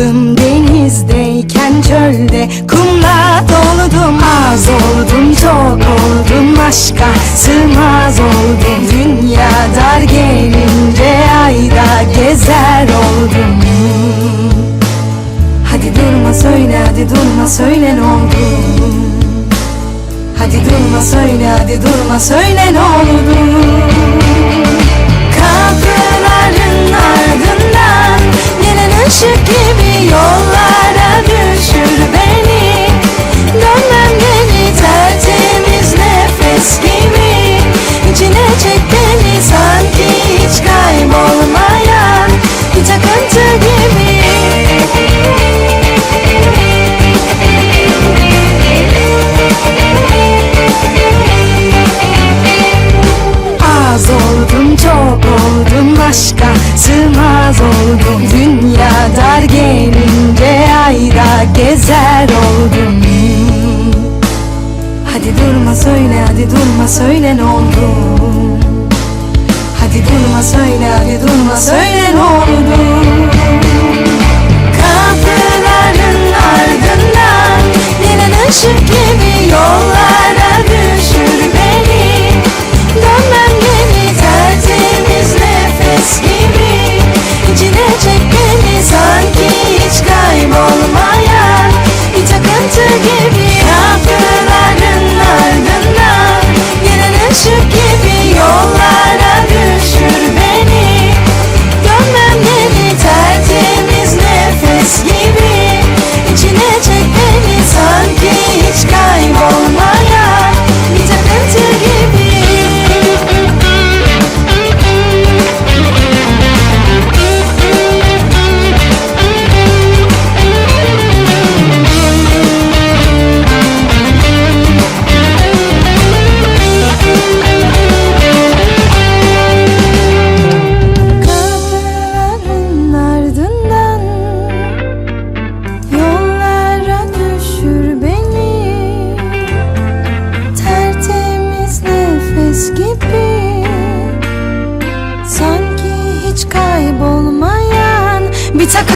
Aklım denizdeyken çölde kumla doldum Az oldum, çok oldum, aşka sığmaz oldum. Dünya dar gelince ayda gezer oldum. Hadi durma söyle, hadi durma söyle ne oldu Hadi durma söyle hadi durma söyle ne oldu aşka sığmaz oldum. Dünya dar gelince ayda gezer oldum. Hadi durma söyle hadi durma söyle ne oldu? Hadi durma söyle hadi durma söyle ne oldu 미착한